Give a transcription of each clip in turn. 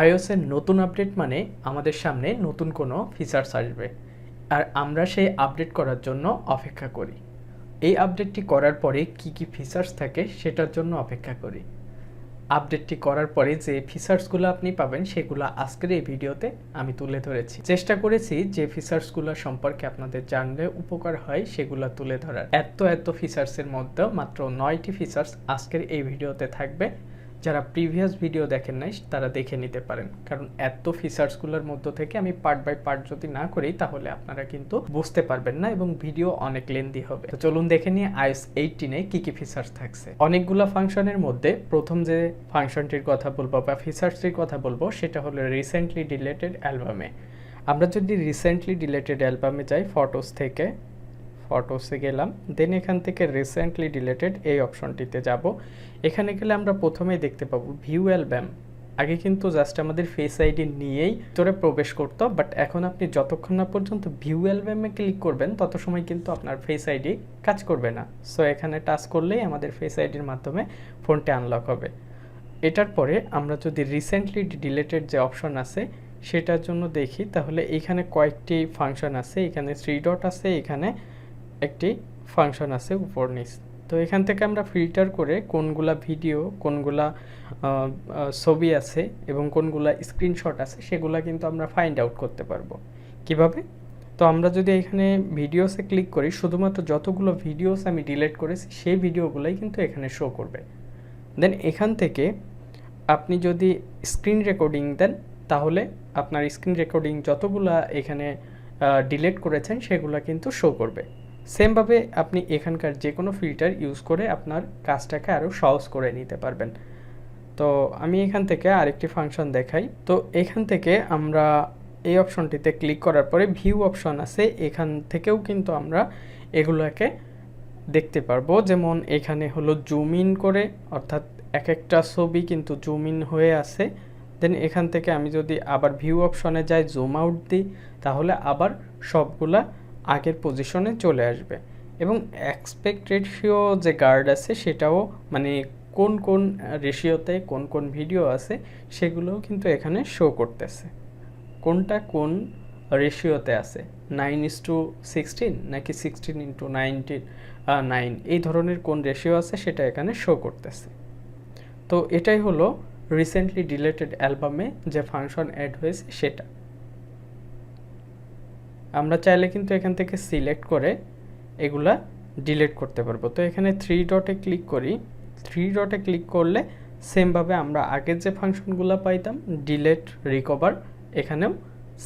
আইওসের নতুন আপডেট মানে আমাদের সামনে নতুন কোনো ফিচার্স আসবে। আর আমরা সেই আপডেট করার জন্য অপেক্ষা করি। এই আপডেটটি করার পরে কি কি ফিচার্স থাকে সেটার জন্য অপেক্ষা করি। আপডেটটি করার পরে যে ফিচার্সগুলো আপনি পাবেন সেগুলো আজকের এই ভিডিওতে আমি তুলে ধরেছি। চেষ্টা করেছি যে ফিচার্সগুলো সম্পর্কে আপনাদের জানলে উপকার হয় সেগুলো তুলে ধরার। এত এত ফিচার্সের মধ্যেও মাত্র নয়টি ফিচার্স আজকের এই ভিডিওতে থাকবে। যারা প্রিভিয়াস ভিডিও দেখেন নাই, তারা দেখে নিতে পারেন। কারণ এত ফিচার্সগুলোর মধ্য থেকে আমি পার্ট বাই পার্ট যদি না করি, তাহলে আপনারা কিন্তু বুঝতে পারবেন না এবং ভিডিও অনেক লেন্দি হবে। তো চলুন দেখে নিয়ে আইএস এইটিনে কি কি ফিচার্স থাকছে। অনেকগুলো ফাংশনের মধ্যে প্রথম যে ফাংশনটির কথা বলব বা ফিচার্সটির কথা বলব, সেটা হলো রিসেন্টলি ডিলেটেড অ্যালবামে আমরা যদি রিসেন্টলি ডিলেটেড অ্যালবামে যাই ফটোস থেকে ফটোসে গেলাম। দেন এখান থেকে রিসেন্টলি ডিলেটেড এই অপশনটিতে যাব। এখানে গেলে আমরা প্রথমেই দেখতে পাবো ভিউ অ্যালবাম আগে কিন্তু জাস্ট আমাদের ফেস আইডি নিয়েই তোরে প্রবেশ করতো বাট এখন আপনি যতক্ষণ না পর্যন্ত ভিউ অ্যালবামে ক্লিক করবেন, তত সময় কিন্তু আপনার ফেস আইডি কাজ করবে না। সো এখানে টাচ করলেই আমাদের ফেস আইডির মাধ্যমে ফোনটি আনলক হবে। এটার পরে আমরা যদি রিসেন্টলি ডিলেটেড যে অপশন আছে, সেটার জন্য দেখি, তাহলে এখানে কয়েকটি ফাংশন আছে। এখানে থ্রি ডট আছে, এখানে একটি ফাংশন আছে উপর নিচ। তো এখান থেকে আমরা ফিল্টার করে কোনগুলা ভিডিও কোনগুলা ছবি আছে এবং কোনগুলা স্ক্রিনশট আছে সেগুলা কিন্তু আমরা ফাইন্ড আউট করতে পারব। কীভাবে? তো আমরা যদি এখানে ভিডিওসে ক্লিক করি, শুধুমাত্র যতগুলো ভিডিওস আমি ডিলিট করেছি, সেই ভিডিওগুলোই কিন্তু এখানে শো করবে। দেন এখান থেকে আপনি যদি স্ক্রিন রেকর্ডিং দেন, তাহলে আপনার স্ক্রিন রেকর্ডিং যতগুলা এখানে ডিলিট করেছেন, সেগুলো কিন্তু শো করবে। সেমভাবে আপনি এখানকার যে কোনো ফিল্টার ইউজ করে আপনার কাজটাকে আরও সহজ করে নিতে পারবেন। তো আমি এখান থেকে আরেকটি ফাংশন দেখাই। তো এখান থেকে আমরা এই অপশনটিতে ক্লিক করার পরে ভিউ অপশন আছে। এখান থেকেও কিন্তু আমরা এগুলোকে দেখতে পারব। যেমন এখানে হলো জুম ইন করে, অর্থাৎ এক একটা ছবি কিন্তু জুম ইন হয়ে আছে। দেন এখান থেকে আমি যদি আবার ভিউ অপশনে যাই, জুম আউট দিই, তাহলে আবার সবগুলা আগের পজিশনে চলে আসবে। এবং এক্সপেক্ট রেশিও যে গার্ড আছে সেটাও মানে কোন কোন রেশিওতে কোন কোন ভিডিও আছে সেগুলোও কিন্তু এখানে শো করতেছে। কোনটা কোন রেশিওতে আছে? নাইন ইস টু সিক্সটিন নাকি সিক্সটিন ইন্টু নাইনটিন নাইন এই ধরনের কোন রেশিও আছে সেটা এখানে শো করতেছে। তো এটাই হলো রিসেন্টলি ডিলেটেড অ্যালবামে যে ফাংশন অ্যাড হয়েছে সেটা। আমরা চাইলে কিন্তু এখান থেকে সিলেক্ট করে এগুলা ডিলেট করতে পারব। তো এখানে থ্রি ডটে ক্লিক করি। থ্রি ডটে ক্লিক করলে সেমভাবে আমরা আগের যে ফাংশনগুলো পাইতাম ডিলেট রিকভার এখানেও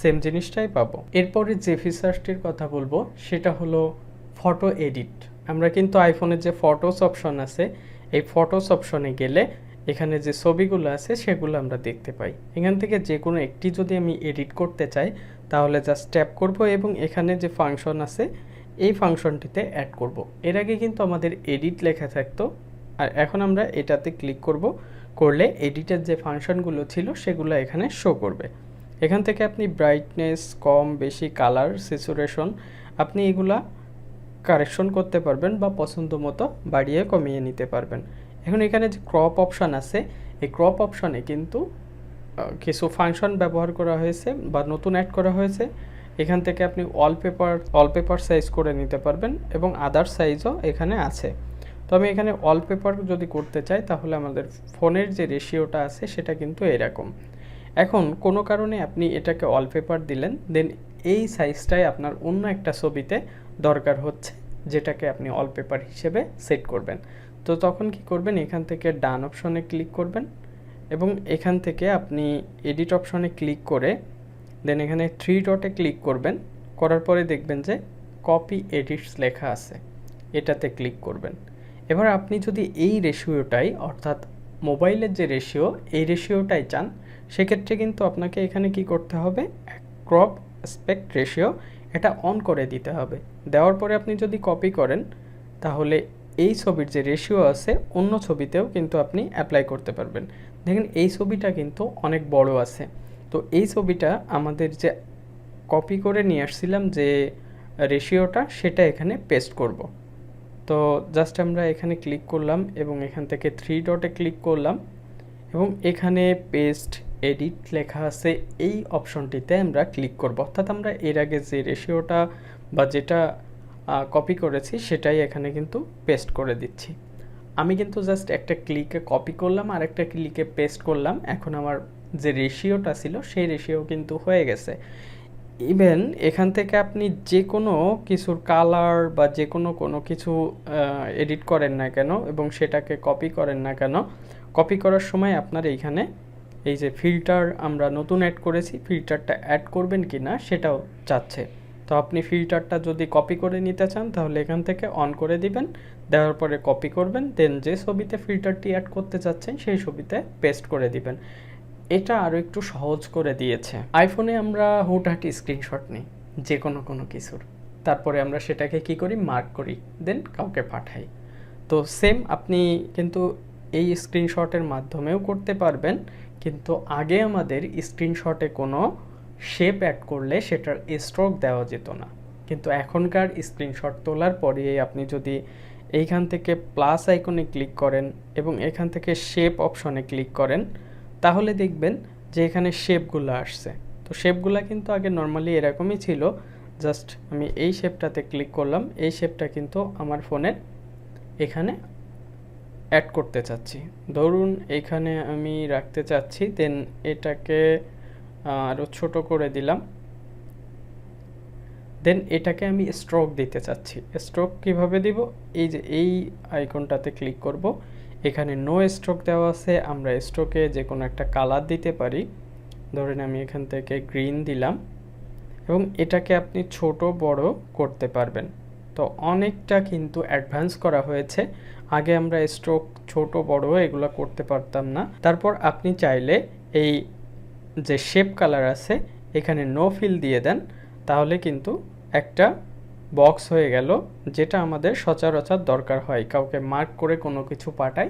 সেম জিনিসটাই পাবো। এরপরে যে ফিচার্সটির কথা বলব, সেটা হলো ফটো এডিট আমরা কিন্তু আইফোনের যে ফটোস অপশন আছে, এই ফটোস অপশনে গেলে এখানে যে ছবিগুলো আছে সেগুলো আমরা দেখতে পাই। এখান থেকে যে কোনো একটি যদি আমি এডিট করতে চাই, তাহলে জাস্ট ট্যাপ করব এবং এখানে যে ফাংশন আছে, এই ফাংশনটিতে অ্যাড করব। এর আগে কিন্তু আমাদের এডিট লেখা থাকতো, আর এখন আমরা এটাতে ক্লিক করব। করলে এডিটের যে ফাংশনগুলো ছিল সেগুলো এখানে শো করবে। এখান থেকে আপনি ব্রাইটনেস কম, বেশি কালার স্যাচুরেশন আপনি এগুলা কারেকশন করতে পারবেন বা পছন্দ মতো বাড়িয়ে কমিয়ে নিতে পারবেন। এখন এখানে যে ক্রপ অপশান আছে, এই ক্রপ অপশানে কিন্তু কিছু ফাংশন ব্যবহার করা হয়েছে বা নতুন অ্যাড করা হয়েছে। এখান থেকে আপনি ওয়ালপেপার ওয়ালপেপার সাইজ করে নিতে পারবেন এবং আদার সাইজও এখানে আছে। তো আমি এখানে ওয়ালপেপার যদি করতে চাই, তাহলে আমাদের ফোনের যে রেশিওটা আছে, সেটা কিন্তু এরকম। এখন কোনো কারণে আপনি এটাকে ওয়ালপেপার দিলেন দেন এই সাইজটাই আপনার অন্য একটা ছবিতে দরকার হচ্ছে, যেটাকে আপনি ওয়ালপেপার হিসেবে সেট করবেন। তো তখন কি করবেন? এখান থেকে ডান অপশনে ক্লিক করবেন এবং এখান থেকে আপনি এডিট অপশনে ক্লিক করে দেন এখানে থ্রি ডটে ক্লিক করবেন। করার পরে দেখবেন যে কপি এডিটস লেখা আছে। এটাতে ক্লিক করবেন। এবার আপনি যদি এই রেশিওটাই অর্থাৎ মোবাইলের যে রেশিও এই রেশিওটাই চান, সেক্ষেত্রে কিন্তু আপনাকে এখানে কি করতে হবে? ক্রপ স্পেক্ট রেশিও এটা অন করে দিতে হবে। দেওয়ার পরে আপনি যদি কপি করেন, তাহলে এই ছবির যে রেশিও আছে, অন্য ছবিতেও কিন্তু আপনি অ্যাপ্লাই করতে পারবেন। দেখেন, এই ছবিটা কিন্তু অনেক বড় আছে। তো এই ছবিটা আমাদের যে কপি করে নিয়ে আসছিলাম যে রেশিওটা সেটা এখানে পেস্ট করব। তো জাস্ট আমরা এখানে ক্লিক করলাম এবং এখান থেকে থ্রি ডটে ক্লিক করলাম এবং এখানে পেস্ট এডিট লেখা আছে। এই অপশনটিতে আমরা ক্লিক করব। অর্থাৎ আমরা এর আগে যে রেশিওটা বা যেটা কপি করেছি, সেটাই এখানে কিন্তু পেস্ট করে দিচ্ছি। আমি কিন্তু জাস্ট একটা ক্লিকে কপি করলাম আর একটা ক্লিকে পেস্ট করলাম। এখন আমার যে রেশিওটা ছিল, সেই রেশিও কিন্তু হয়ে গেছে। ইভেন এখান থেকে আপনি যে কোনো কিছুর কালার বা যে কোনো কোনো কিছু এডিট করেন না কেন এবং সেটাকে কপি করেন না কেন কপি করার সময় আপনার এইখানে এই যে ফিল্টার আমরা নতুন অ্যাড করেছি ফিল্টারটা অ্যাড করবেন কি না সেটাও চাচ্ছে তো আপনি ফিল্টারটা যদি কপি করে নিতে চান, তাহলে এখান থেকে অন করে দিবেন। দেওয়ার পরে কপি করবেন দেন যে ছবিতে ফিল্টারটি অ্যাড করতে চাচ্ছেন, সেই ছবিতে পেস্ট করে দিবেন। এটা আরও একটু সহজ করে দিয়েছে। আইফোনে আমরা হুটহাটি স্ক্রিনশট নিই যে কোনো কোনো কিছুর। তারপরে আমরা সেটাকে কি করি? মার্ক করি দেন কাউকে পাঠাই। তো সেম আপনি কিন্তু এই স্ক্রিনশটের মাধ্যমেও করতে পারবেন, কিন্তু আগে আমাদের স্ক্রিনশটে কোনো শেপ অ্যাড করলে সেটার স্ট্রোক দেওয়া যেত না। কিন্তু এখনকার স্ক্রিনশট তোলার পরে আপনি যদি এইখান থেকে প্লাস আইকনে ক্লিক করেন এবং এখান থেকে শেপ অপশনে ক্লিক করেন, তাহলে দেখবেন যে এখানে শেপগুলো আসছে। তো শেপগুলো কিন্তু আগে নর্মালি এরকমই ছিল জাস্ট আমি এই শেপটাতে ক্লিক করলাম, এই শেপটা কিন্তু আমার ফোনের এখানে অ্যাড করতে চাচ্ছি। ধরুন এখানে আমি রাখতে চাচ্ছি দেন এটাকে আরও ছোট করে দিলাম। দেন এটাকে আমি স্ট্রোক দিতে চাচ্ছি। স্ট্রোক কীভাবে দিব? এই যে এই আইকনটাতে ক্লিক করব। এখানে নো স্ট্রোক দেওয়া আছে। আমরা স্ট্রোকে যে কোনো একটা কালার দিতে পারি। ধরেন আমি এখান থেকে গ্রিন দিলাম। এবং এটাকে আপনি ছোট, বড় করতে পারবেন। তো অনেকটা কিন্তু অ্যাডভান্স করা হয়েছে। আগে আমরা স্ট্রোক ছোট, বড় এগুলো করতে পারতাম না। তারপর আপনি চাইলে এই যে শেপ কালার আছে, এখানে নো ফিল দিয়ে দেন, তাহলে কিন্তু একটা বক্স হয়ে গেল, যেটা আমাদের সচরাচর দরকার হয়। কাউকে মার্ক করে কোনো কিছু পাঠাই,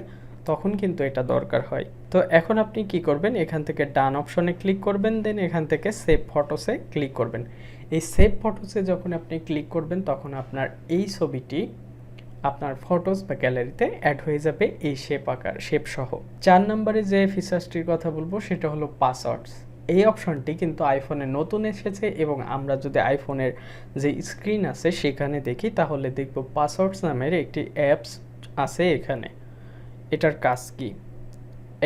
তখন কিন্তু এটা দরকার হয়। তো এখন আপনি কি করবেন? এখান থেকে ডান অপশনে ক্লিক করবেন দেন এখান থেকে সেভ ফটোসে ক্লিক করবেন। এই সেভ ফটোসে যখন আপনি ক্লিক করবেন, তখন আপনার এই ছবিটি আপনার ফটোস বা গ্যালারিতে অ্যাড হয়ে যাবে এই শেপ আকার শেপ সহ। চার নম্বরে যে ফিচার্সটির কথা বলব, সেটা হলো পাসওয়ার্ডস এই অপশনটি কিন্তু আইফোনে নতুন এসেছে এবং আমরা যদি আইফোনের যে স্ক্রিন আছে, সেখানে দেখি, তাহলে দেখব পাসওয়ার্ডস নামের একটি অ্যাপস আছে এখানে। এটার কাজ কি?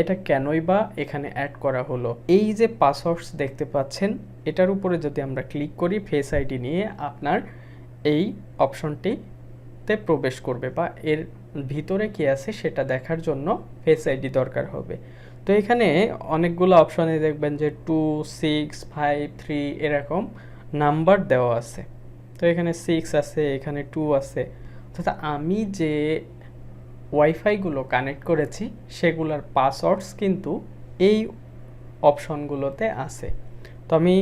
এটা কেনই বা এখানে অ্যাড করা হলো? এই যে পাসওয়ার্ডস দেখতে পাচ্ছেন, এটার উপরে যদি আমরা ক্লিক করি ফেস আইডি নিয়ে আপনার এই অপশনটিতে প্রবেশ করবে বা এর ভিতরে কি আছে সেটা দেখার জন্য ফেস আইডি দরকার হবে। তো এখানে অনেকগুলো অপশনে দেখবেন যে টু সিক্স ফাইভ থ্রি এরকম নাম্বার দেওয়া আছে। তো এখানে সিক্স আছে, এখানে টু আছে। অর্থাৎ আমি যে ওয়াইফাইগুলো কানেক্ট করেছি, সেগুলোর পাসওয়ার্ডস কিন্তু এই অপশনগুলোতে আছে। তো আমি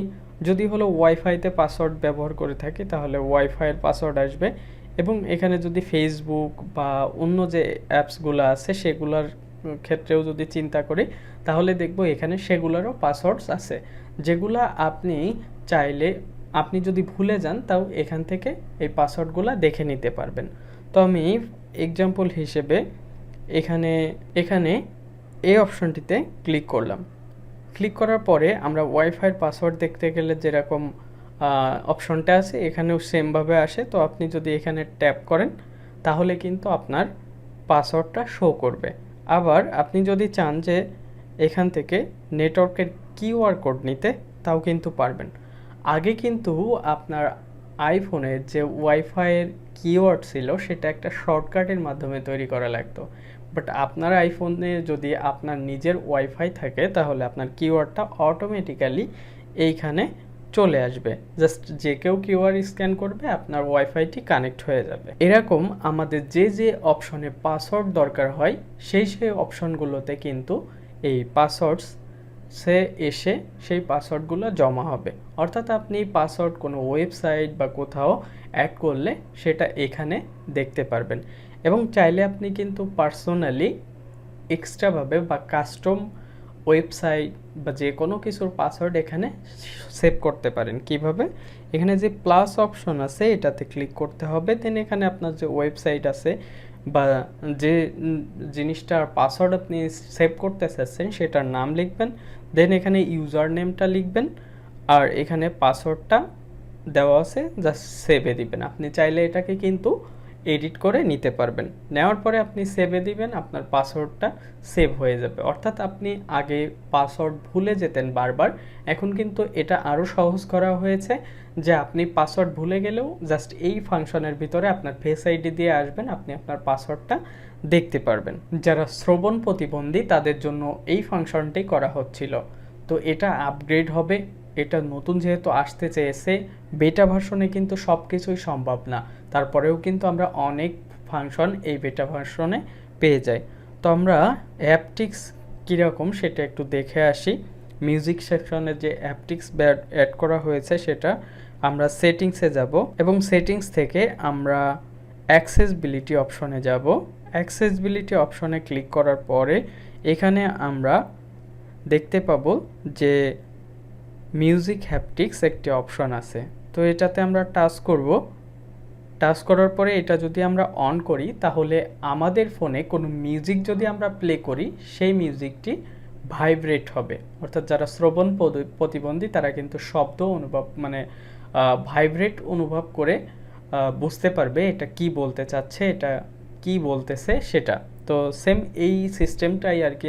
যদি হলো ওয়াইফাইতে পাসওয়ার্ড ব্যবহার করে থাকি, তাহলে ওয়াইফাইয়ের পাসওয়ার্ড আসবে এবং এখানে যদি ফেসবুক বা অন্য যে অ্যাপসগুলো আছে, সেগুলোর ক্ষেত্রেও যদি চিন্তা করি, তাহলে দেখব এখানে সেগুলোরও পাসওয়ার্ডস আছে। যেগুলো আপনি চাইলে, আপনি যদি ভুলে যান, তাও এখান থেকে এই পাসওয়ার্ডগুলো দেখে নিতে পারবেন। তো আমি এক্সাম্পল হিসেবে এখানে এখানে এই অপশনটিতে ক্লিক করলাম। ক্লিক করার পরে আমরা ওয়াইফাইয়ের পাসওয়ার্ড দেখতে গেলে যেরকম অপশনটা আছে, এখানেও সেমভাবে আসে। তো আপনি যদি এখানে ট্যাপ করেন, তাহলে কিন্তু আপনার পাসওয়ার্ডটা শো করবে। আবার আপনি যদি চান যে এখান থেকে নেটওয়ার্কের কিউআর কোড নিতে, তাও কিন্তু পারবেন। আগে কিন্তু আপনার আইফোনের যে ওয়াইফাইয়ের কিওয়ার্ড ছিল, সেটা একটা শর্টকাটের মাধ্যমে তৈরি করা লাগতো। বাট আপনার আইফোনে যদি আপনার নিজের ওয়াইফাই থাকে, তাহলে আপনার কিওয়ার্ডটা অটোমেটিক্যালি এইখানে চলে আসবে। জাস্ট যে কেউ কিউআর স্ক্যান করবে, আপনার ওয়াইফাইটি কানেক্ট হয়ে যাবে। এরকম আমাদের যে যে অপশনে পাসওয়ার্ড দরকার হয়, সেই সেই অপশনগুলোতে কিন্তু এই পাসওয়ার্ডস সে এসে সেই পাসওয়ার্ডগুলো জমা হবে। অর্থাৎ আপনি পাসওয়ার্ড কোনো ওয়েবসাইট বা কোথাও অ্যাড করলে সেটা এখানে দেখতে পারবেন। এবং চাইলে আপনি কিন্তু পার্সোনালি এক্সট্রাভাবে বা কাস্টম ওয়েবসাইট বা যে কোনো কিছুর পাসওয়ার্ড এখানে সেভ করতে পারেন। কীভাবে? এখানে যে প্লাস অপশন আছে, এটাতে ক্লিক করতে হবে। দেন এখানে আপনার যে ওয়েবসাইট আছে বা যে জিনিসটার পাসওয়ার্ড আপনি সেভ করতে চাচ্ছেন, সেটার নাম লিখবেন। দেন এখানে ইউজার নেমটা লিখবেন। আর এখানে পাসওয়ার্ডটা দেওয়া আছে জাস্ট সেভে দিবেন। আপনি চাইলে এটাকে কিন্তু এডিট করে নিতে পারবেন। নেওয়ার পরে আপনি সেভে দিবেন, আপনার পাসওয়ার্ডটা সেভ হয়ে যাবে। অর্থাৎ আপনি আগে পাসওয়ার্ড ভুলে যেতেন বারবার। এখন কিন্তু এটা আরও সহজ করা হয়েছে যে আপনি পাসওয়ার্ড ভুলে গেলেও জাস্ট এই ফাংশনের ভিতরে আপনার ফেস আইডি দিয়ে আসবেন, আপনি আপনার পাসওয়ার্ডটা দেখতে পারবেন। যারা শ্রবণ প্রতিবন্ধী তাদের জন্য এই ফাংশনটি করা হচ্ছিল। তো এটা আপগ্রেড হবে এটা নতুন যেহেতু আসতে চেয়েছে বেটা ভার্সনে কিন্তু সব কিছুই সম্ভব না। তারপরেও কিন্তু আমরা অনেক ফাংশন এই বেটা ভার্সনে পেয়ে যাই। তো আমরা অ্যাপটিক্স কীরকম সেটা একটু দেখে আসি। মিউজিক সেকশনে যে অ্যাপটিক্স অ্যাড করা হয়েছে সেটা আমরা সেটিংসে যাব এবং সেটিংস থেকে আমরা অ্যাক্সেসবিলিটি অপশনে যাব। অ্যাক্সেসবিলিটি অপশনে ক্লিক করার পরে এখানে আমরা দেখতে পাবো যে মিউজিক হ্যাপটিক্স একটি অপশন আছে। তো এটাতে আমরা টাচ করব। টাচ করার পরে এটা যদি আমরা অন করি, তাহলে আমাদের ফোনে কোনো মিউজিক যদি আমরা প্লে করি, সেই মিউজিকটি ভাইব্রেট হবে। অর্থাৎ যারা শ্রবণ প্রতিবন্ধী, তারা কিন্তু শব্দ অনুভব মানে ভাইব্রেট অনুভব করে বুঝতে পারবে এটা কি বলতে চাচ্ছে, এটা কি বলতেছে সেটা। তো সেম এই সিস্টেমটাই আর কি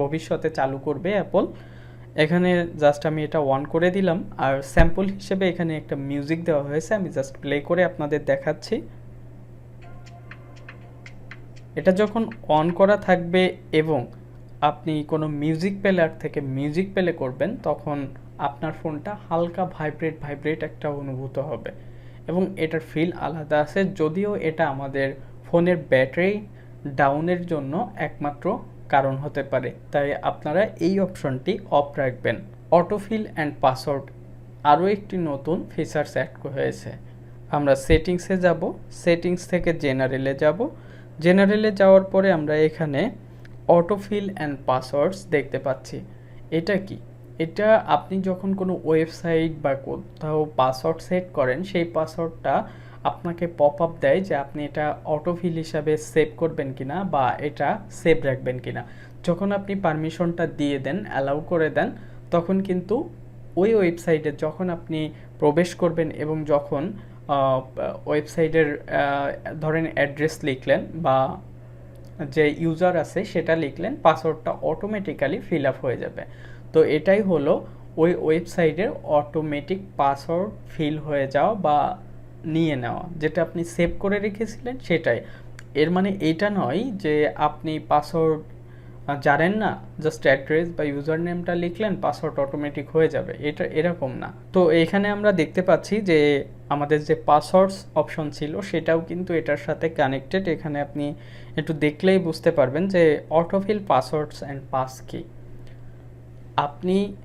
ভবিষ্যতে চালু করবে অ্যাপল এখানে জাস্ট আমি এটা অন করে দিলাম, আর স্যাম্পল হিসেবে এখানে একটা মিউজিক দেওয়া হয়েছে, আমি জাস্ট প্লে করে আপনাদের দেখাচ্ছি। এটা যখন অন করা থাকবে এবং আপনি কোনো মিউজিক প্লেয়ার থেকে মিউজিক প্লে করবেন, তখন আপনার ফোনটা হালকা ভাইব্রেট ভাইব্রেট একটা অনুভূত হবে। এবং এটার ফিল আলাদা আছে, যদিও এটা আমাদের ফোনের ব্যাটারি ডাউনের জন্য একমাত্র কারণ হতে পারে। তাই আপনারা এই অপশনটি অফ রাখবেন। অটোফিল অ্যান্ড পাসওয়ার্ড আরও একটি নতুন ফিচার্স অ্যাড হয়েছে। আমরা সেটিংসে যাব, সেটিংস থেকে জেনারেলে যাব। জেনারেলে যাওয়ার পরে আমরা এখানে অটোফিল অ্যান্ড পাসওয়ার্ডস দেখতে পাচ্ছি। এটা কি? এটা আপনি যখন কোনো ওয়েবসাইট বা কোথাও পাসওয়ার্ড সেট করেন, সেই পাসওয়ার্ডটা আপনাকে পপ আপ দেয় যে আপনি এটা অটোফিল হিসাবে সেভ করবেন কিনা বা এটা সেভ রাখবেন কিনা। যখন আপনি পারমিশনটা দিয়ে দেন অ্যালাউ করে দেন, তখন কিন্তু ওই ওয়েবসাইটে যখন আপনি প্রবেশ করবেন এবং যখন ওয়েবসাইটের ধরেন অ্যাড্রেস লিখলেন বা যে ইউজার আছে সেটা লিখলেন পাসওয়ার্ডটা অটোমেটিক্যালি ফিল আপ হয়ে যাবে। তো এটাই হলো ওই ওয়েবসাইটের অটোমেটিক পাসওয়ার্ড ফিল হয়ে যাওয়া বা নিয়ে নেওয়া। যেটা আপনি সেভ করে রেখেছিলেন সেটাই। এর মানে এটা নয় যে আপনি পাসওয়ার্ড জানেন না জাস্ট অ্যাড্রেস বা ইউজার নেমটা লিখলেন পাসওয়ার্ড অটোমেটিক হয়ে যাবে। এটা এরকম না। তো এখানে আমরা দেখতে পাচ্ছি যে আমাদের যে পাসওয়ার্ডস অপশন ছিল, সেটাও কিন্তু এটার সাথে কানেক্টেড এখানে আপনি একটু দেখলেই বুঝতে পারবেন যে অটোফিল পাসওয়ার্ডস অ্যান্ড পাস কি আপনি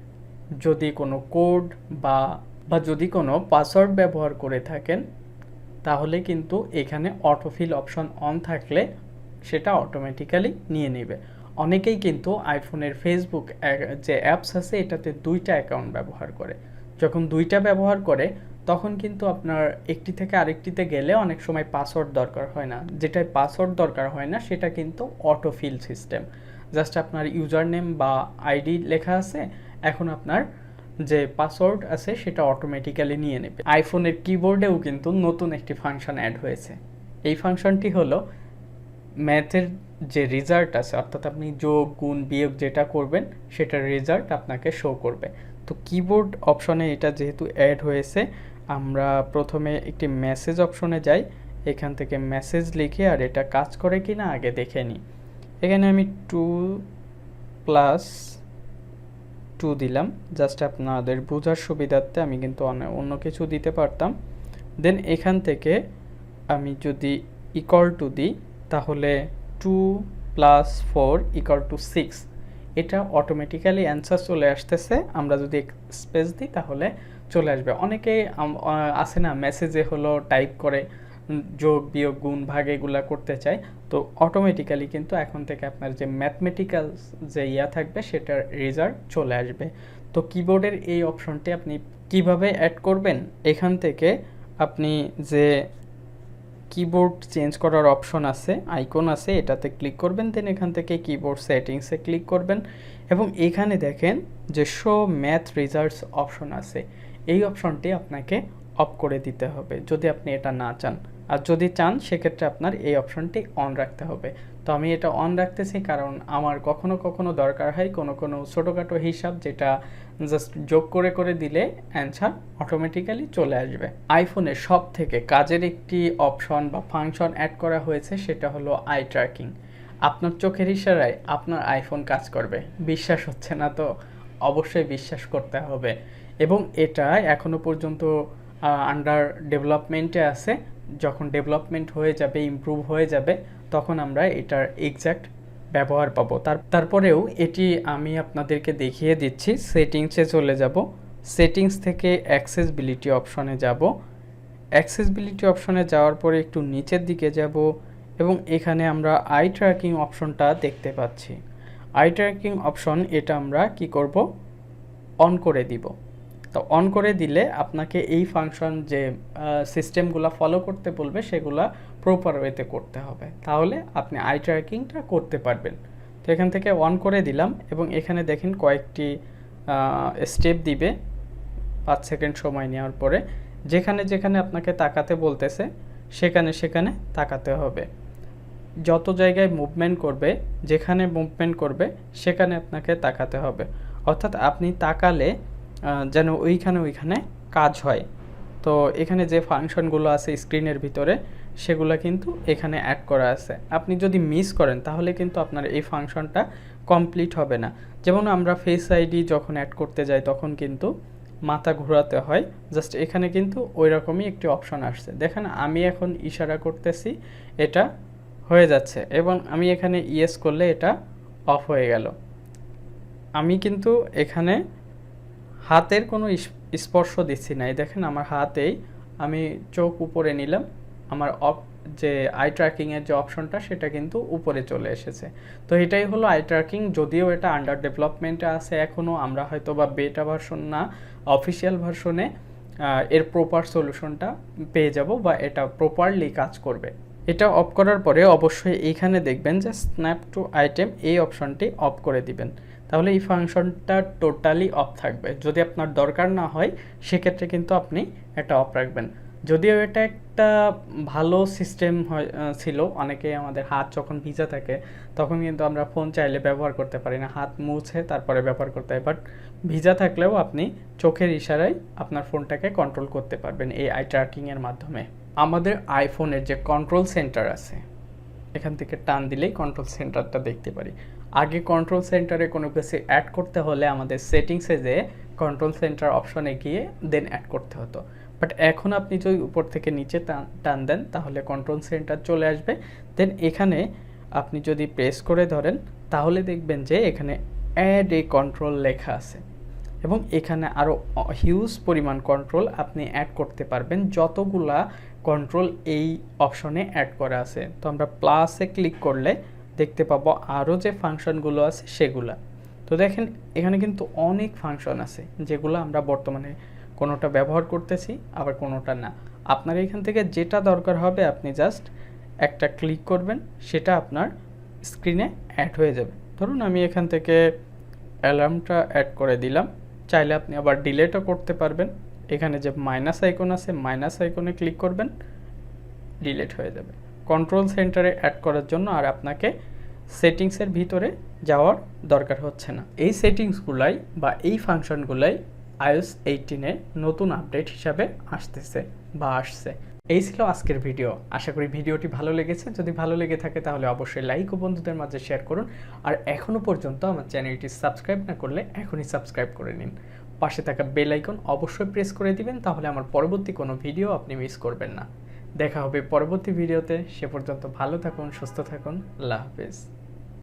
যদি কোনো কোড বা বা যদি কোনো পাসওয়ার্ড ব্যবহার করে থাকেন, তাহলে কিন্তু এখানে অটোফিল অপশন অন থাকলে সেটা অটোমেটিক্যালি নিয়ে নেবে। অনেকেই কিন্তু আইফোনের ফেসবুক যে অ্যাপস আছে, এটাতে দুইটা অ্যাকাউন্ট ব্যবহার করে। যখন দুইটা ব্যবহার করে, তখন কিন্তু আপনার একটি থেকে আরেকটিতে গেলে অনেক সময় পাসওয়ার্ড দরকার হয় না। যেটায় পাসওয়ার্ড দরকার হয় না, সেটা কিন্তু অটোফিল সিস্টেম জাস্ট আপনার ইউজার নেম বা আইডি লেখা আছে, এখন আপনার যে পাসওয়ার্ড আছে সেটা অটোমেটিক্যালি নিয়ে নেবে। আইফোনের কিবোর্ডেও কিন্তু নতুন একটি ফাংশন অ্যাড হয়েছে। এই ফাংশনটি হলো ম্যাথের যে রেজাল্ট আছে, অর্থাৎ আপনি যোগ, গুণ, বিয়োগ যেটা করবেন, সেটার রেজাল্ট আপনাকে শো করবে। তো কিবোর্ড অপশনে এটা যেহেতু অ্যাড হয়েছে, আমরা প্রথমে একটি মেসেজ অপশনে যাই, এখান থেকে মেসেজ লিখে আর এটা কাজ করে কি না আগে দেখে নিই। এখানে আমি টু প্লাস টু দিলাম। জাস্ট আপনাদের বোঝার সুবিধার্থে আমি কিন্তু অন্য কিছু দিতে পারতাম। দেন এখান থেকে আমি যদি ইকল টু দিই, তাহলে two plus four equal to six এটা অটোমেটিক্যালি অ্যান্সার চলে আসতেছে। আমরা যদি স্পেস দিই, তাহলে চলে আসবে। অনেকে আছে না মেসেজে হলো টাইপ করে যোগ, বিয়োগ, গুণ, ভাগ এগুলা করতে চাই, তো অটোমেটিক্যালি কিন্তু এখন থেকে আপনার যে ম্যাথমেটিক্যাল যে ইয়া থাকবে সেটার রেজাল্ট চলে আসবে। তো কিবোর্ডের এই অপশনটি আপনি কীভাবে অ্যাড করবেন? এখান থেকে আপনি যে কিবোর্ড চেঞ্জ করার অপশন আছে আইকন আছে, এটাতে ক্লিক করবেন দেন এখান থেকে কিবোর্ড সেটিংসে ক্লিক করবেন এবং এখানে দেখেন যে শো ম্যাথ রেজাল্টস অপশন আছে। এই অপশনটি আপনাকে অফ করে দিতে হবে, যদি আপনি এটা না চান। আর যদি চান, সেক্ষেত্রে আপনার এই অপশনটি অন রাখতে হবে। তো আমি এটা অন রাখতেছি কারণ আমার কখনো কখনো দরকার হয় কোনো কোনো ছোটোখাটো হিসাব যেটা জাস্ট যোগ করে করে দিলে অ্যান্সার অটোমেটিক্যালি চলে আসবে। আইফোনে সব থেকে কাজের একটি অপশন বা ফাংশন অ্যাড করা হয়েছে সেটা হলো আই ট্র্যাকিং আপনার চোখের ইশারায় আপনার আইফোন কাজ করবে। বিশ্বাস হচ্ছে না তো? অবশ্যই বিশ্বাস করতে হবে। এবং এটা এখনও পর্যন্ত আন্ডার ডেভেলপমেন্টে আছে। যখন ডেভেলপমেন্ট হয়ে যাবে ইমপ্রুভ হয়ে যাবে, তখন আমরা এটার এক্স্যাক্ট ব্যবহার পাবো। তার, তারপরেও এটি আমি আপনাদেরকে দেখিয়ে দিচ্ছি। সেটিংসে চলে যাব। সেটিংস থেকে অ্যাক্সেসবিলিটি অপশনে যাব। অ্যাক্সেসবিলিটি অপশনে যাওয়ার পরে একটু নিচের দিকে যাব এবং এখানে আমরা আই ট্র্যাকিং অপশনটা দেখতে পাচ্ছি। আই ট্র্যাকিং অপশন এটা আমরা কি করব? অন করে দিব। তো অন করে দিলে আপনাকে এই ফাংশন যে সিস্টেমগুলো ফলো করতে বলবে, সেগুলো প্রপার ওয়েতে করতে হবে। তাহলে আপনি আই ট্র্যাকিংটা করতে পারবেন। তো এখান থেকে অন করে দিলাম এবং এখানে দেখেন কয়েকটি স্টেপ দিবে পাঁচ সেকেন্ড সময় নেওয়ার পরে। যেখানে যেখানে আপনাকে তাকাতে বলতেছে, সেখানে সেখানে তাকাতে হবে। যত জায়গায় মুভমেন্ট করবে, যেখানে মুভমেন্ট করবে, সেখানে আপনাকে তাকাতে হবে। অর্থাৎ আপনি তাকালে যেন ওইখানে ওইখানে কাজ হয়। তো এখানে যে ফাংশনগুলো আছে স্ক্রিনের ভিতরে, সেগুলো কিন্তু এখানে অ্যাড করা আছে। আপনি যদি মিস করেন, তাহলে কিন্তু আপনার এই ফাংশনটা কমপ্লিট হবে না। যেমন আমরা ফেস আইডি যখন অ্যাড করতে যাই, তখন কিন্তু মাথা ঘোরাতে হয়। জাস্ট এখানে কিন্তু ওই রকমই একটি অপশন আসছে। দেখেন, আমি এখন ইশারা করতেছি, এটা হয়ে যাচ্ছে এবং আমি এখানে ইয়েস করলে এটা অফ হয়ে গেল। আমি কিন্তু এখানে হাতের কোনো স্পর্শ দিচ্ছি না। এই দেখেন আমার হাতেই আমি চোখ উপরে নিলাম। আমার অপ, যে আই ট্র্যাকিংয়ের যে অপশনটা, সেটা কিন্তু উপরে চলে এসেছে। তো এটাই হলো আই ট্র্যাকিং যদিও এটা আন্ডার ডেভেলপমেন্টে আছে এখনও আমরা হয়তো বা বেটা ভার্সন না অফিসিয়াল ভার্সনে এর প্রপার সলিউশনটা পেয়ে যাব বা এটা প্রপারলি কাজ করবে। এটা অফ করার পরে অবশ্যই এইখানে দেখবেন যে স্ন্যাপ টু আইটেম এই অপশনটি অফ করে দিবেন। তাহলে এই ফাংশনটা টোটালি অফ থাকবে। যদি আপনার দরকার না হয়, সেক্ষেত্রে কিন্তু আপনি এটা অফ রাখবেন। যদিও এটা একটা ভালো সিস্টেম হয় ছিল। অনেকে আমাদের হাত যখন ভিজা থাকে, তখন কিন্তু আমরা ফোন চাইলে ব্যবহার করতে পারি না। হাত মুছে তারপরে ব্যবহার করতে হয়। বাট ভিজা থাকলেও আপনি চোখের ইশারায় আপনার ফোনটাকে কন্ট্রোল করতে পারবেন এই আই ট্র্যাকিংয়ের মাধ্যমে। আমাদের আইফোনের যে কন্ট্রোল সেন্টার আছে, এখান থেকে টান দিলেই কন্ট্রোল সেন্টারটা দেখতে পারি। আগে কন্ট্রোল সেন্টারে কোনো কিছু অ্যাড করতে হলে আমাদের সেটিংসে যে কন্ট্রোল সেন্টার অপশনে গিয়ে দেন অ্যাড করতে হতো। বাট এখন আপনি যদি উপর থেকে নিচে টান দেন, তাহলে কন্ট্রোল সেন্টার চলে আসবে। দেন এখানে আপনি যদি প্রেস করে ধরেন, তাহলে দেখবেন যে এখানে অ্যাড এ কন্ট্রোল লেখা আছে। এবং এখানে আরও হিউজ পরিমাণ কন্ট্রোল আপনি অ্যাড করতে পারবেন। যতগুলা কন্ট্রোল এই অপশনে অ্যাড করা আছে। তো আমরা প্লাসে ক্লিক করলে দেখতে পাবো আরও যে ফাংশনগুলো আছে সেগুলা। তো দেখেন, এখানে কিন্তু অনেক ফাংশন আছে যেগুলো আমরা বর্তমানে কোনোটা ব্যবহার করতেছি, আবার কোনোটা না। আপনার এখান থেকে যেটা দরকার হবে, আপনি জাস্ট একটা ক্লিক করবেন, সেটা আপনার স্ক্রিনে অ্যাড হয়ে যাবে। ধরুন আমি এখান থেকে অ্যালার্মটা অ্যাড করে দিলাম, চাইলে আপনি আবার ডিলেটও করতে পারবেন। এখানে যে মাইনাস আইকন আছে মাইনাস আইকনে ক্লিক করবেন ডিলেট হয়ে যাবে। কন্ট্রোল সেন্টারে অ্যাড করার জন্য আর আপনাকে সেটিংসের ভিতরে যাওয়ার দরকার হচ্ছে না। এই সেটিংসগুলাই বা এই ফাংশনগুলাই আইওস এইটিনের নতুন আপডেট হিসাবে আসতেছে বা আসছে। এই ছিল আজকের ভিডিও আশা করি ভিডিওটি ভালো লেগেছে। যদি ভালো লেগে থাকে তাহলে অবশ্যই লাইক ও বন্ধুদের মাঝে শেয়ার করুন। আর এখনও পর্যন্ত আমার চ্যানেলটি সাবস্ক্রাইব না করলে এখনই সাবস্ক্রাইব করে নিন। পাশে থাকা বেল আইকন অবশ্যই প্রেস করে দিবেন, তাহলে আমার পরবর্তী কোনো ভিডিও আপনি মিস করবেন না। দেখা হবে পরবর্তী ভিডিওতে। সে পর্যন্ত ভালো থাকুন সুস্থ থাকুন। আল্লাহ হাফেজ।